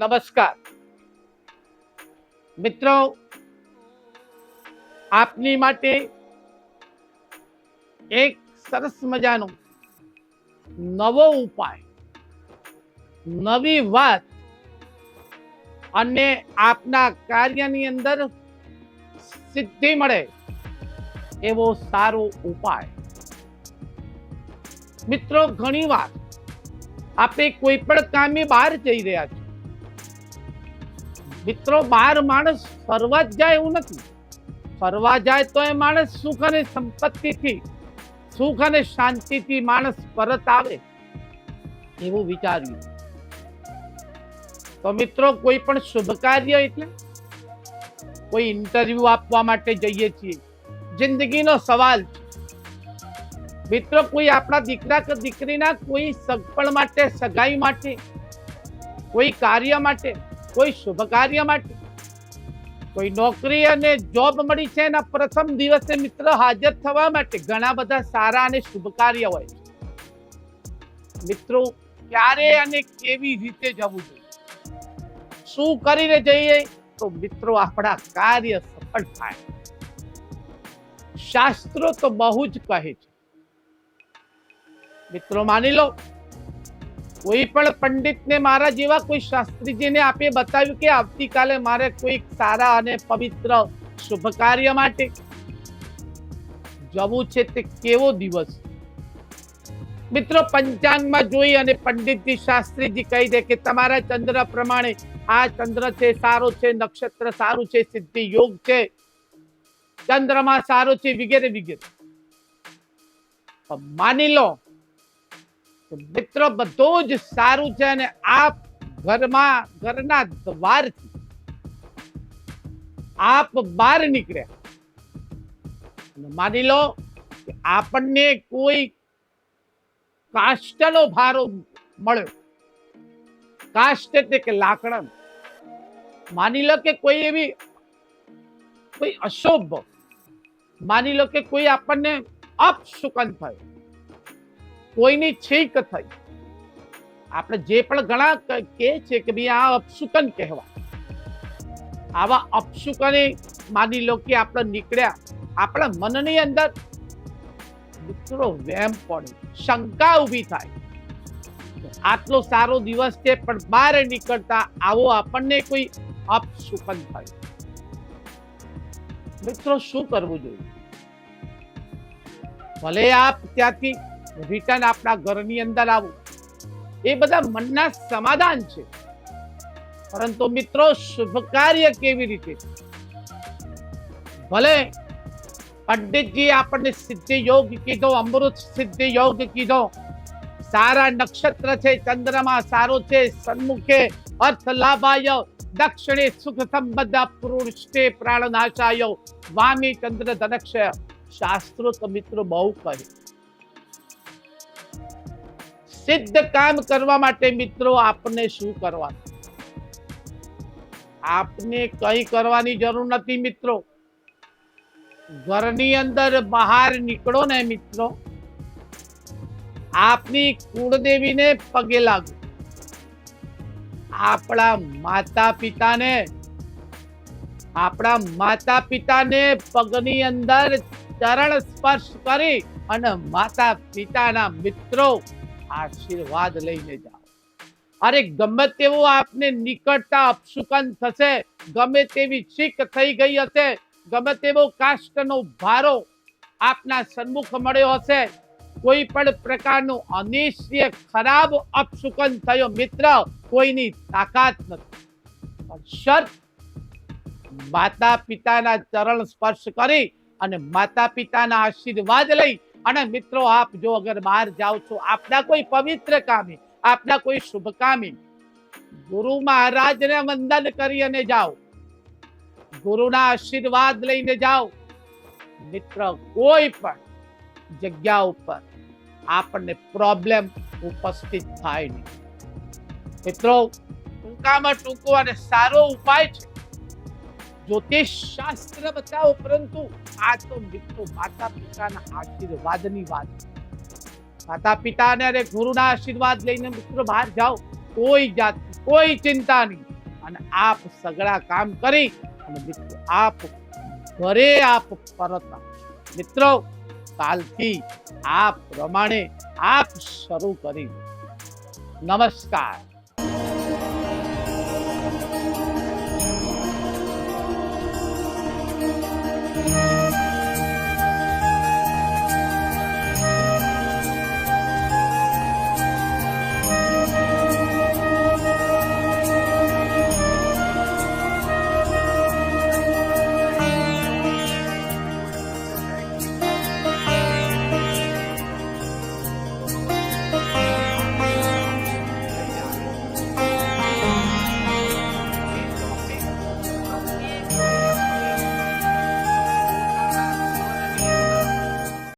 નમસ્કાર. મિત્રો, આપની માટે એક સરસ મજાનો નવો ઉપાય, નવી વાત અને આપના કાર્યની અંદર સિદ્ધિ મળે એવો સારો ઉપાય. મિત્રો ઘણી વાર આપણે કોઈ પણ કામે બહાર જઈ રહ્યા છીએ. મિત્રો બહાર માણસ ફરવા જ જાય એવું નથી. ફરવા જાય તો એ માણસ સુખ અને સંપત્તિથી, સુખ અને શાંતિથી માણસ પરત આવે એવું વિચાર્યું. તો મિત્રો, કોઈ પણ શુભ કાર્ય એટલે કોઈ ઇન્ટરવ્યુ આપવા માટે જઈએ છીએ. જિંદગીનો સવાલ મિત્રો, કોઈ આપણા દીકરા કે દીકરીના કોઈ સગપણ માટે, સગાઈ માટે, કોઈ કાર્ય માટે કોઈ શુભ કાર્ય માટે. કોઈ નોકરી અને જોબ મળી છે એના પ્રથમ દિવસે મિત્ર હાજર થવા માટે ઘણા બધા સારા અને શુભ કાર્ય હોય છે. મિત્રો, ક્યારે અને કેવી રીતે જવું જોઈએ? શું કરીને જઈએ તો મિત્રો આપણા કાર્ય સફળ થાય. શાસ્ત્રો તો બહુ જ કહે છે. મિત્રો માની લો કોઈ પણ પંડિતને મારા જેવા કોઈ શાસ્ત્રીજીને આપે બતાવ્યું કે આવતીકાલે મારે કોઈ સારા અને પવિત્ર શુભ કાર્ય માટે જવું છે તે કેવો દિવસ? મિત્રો, પંચાંગમાં જોઈ અને પંડિતજી શાસ્ત્રીજી કહી દે કે તમારા ચંદ્ર પ્રમાણે આ ચંદ્ર છે, સારો છે, નક્ષત્ર સારું છે, સિદ્ધિ યોગ છે, ચંદ્રમાં સારો છે, વગેરે વગેરે. માની લો મિત્રો, બધું જ સારું છે અને આપ ઘરમાં, ઘરના દ્વારથી આપ બહાર નીકળ્યા માની લો કે આપણને કોઈ કાષ્ટનો ભારો મળ્યો. કાષ્ટ એટલે કે લાકડા માની લો કે કોઈ એવી, કોઈ અશુભ. માની લો કે કોઈ આપણને અપશુકન થયું. કોઈની છીક થઈ. આપણે જે પણ ઘણા કે છે કે ભાઈ આ અપશુકન કહેવાય. આવા અપશુકને માની લો કે આપણે નીકળ્યા, આપણા મનની અંદર મિત્રો વેમ પડે, શંકા ઊભી થાય. આટલો સારો દિવસ છે, પણ બહાર નીકળતા આવો આપણને કોઈ અપશુકન થાય. મિત્રો શું કરવું જોઈએ? ભલે આપ ત્યાંથી રિટર્ન આપણા ઘરની અંદર આવો. એ બધા મનના સમાધાન છે. પરંતુ મિત્રો, શુભ કાર્ય કેવી રીતે? ભલે પંડિતજી આપણને સિદ્ધિ યોગ કીધો, અમૃત સિદ્ધિ યોગ કીધો. સારા નક્ષત્ર છે, ચંદ્રમાં સારો છે, સન્મુખે અર્થ લાભાય. દક્ષિણે સુખ સંબદ્ધ પૃષ્ઠે પ્રાણનાશાય વામી ચંદ્ર ધનક્ષય શાસ્ત્રો તો મિત્રો બહુ કહે સિદ્ધ કામ કરવા માટે મિત્રો આપને શું કરવાનું? આપને કઈ કરવાની જરૂર નથી મિત્રો. ઘરની અંદર બહાર નીકળો ને મિત્રો. આપની કુળદેવીને પગે લાગો. આપણા માતા પિતાને આપણા માતા પિતાને પગની અંદર ચરણ સ્પર્શ કરી અને માતા પિતાના મિત્રો આશીર્વાદ લઈને જાઓ. અરે ગમે તેવું આપને નીકળતા અપશુકન થશે, ગમે તેવી છીક થઈ ગઈ હશે, ગમે તેવો કાષ્ટનો ભારો આપના સન્મુખ મળ્યો હશે, કોઈ પણ પ્રકારનું અનિશ્ચય, ખરાબ અપશુકન થયો મિત્ર, કોઈની તાકાત નથી. શર્ત માતા પિતાના ચરણ સ્પર્શ કરી અને માતા પિતાના આશીર્વાદ લઈ અને મિત્રો, આપ જો અગર બહાર જાઓ છો, આપના કોઈ પવિત્ર કામે, આપના કોઈ શુભ કામે, ગુરુ મહારાજને વંદન કરી અને જાઓ. ગુરુના આશીર્વાદ લઈને જાઓ. મિત્ર, કોઈ પણ જગ્યા ઉપર આપણને પ્રોબ્લેમ ઉપસ્થિત થાય નહીં. મિત્રો, ટૂંકામાં ટૂંકો અને સારો ઉપાય છે. જ્યોતિષ શાસ્ત્ર બતાવો, પરંતુ આ તો મિત્રો માતા પિતાના આશીર્વાદની વાત. માતા પિતાને અને ગુરુના આશીર્વાદ લઈને મિત્રો બહાર જાઓ. કોઈ જાત કોઈ ચિંતા નહીં. અને આપ સગળા કામ કરી અને મિત્રો આપ ઘરે આપ પરત મિત્રો, કાલથી આ પ્રમાણે આપ શરૂ કરી નમસ્કાર.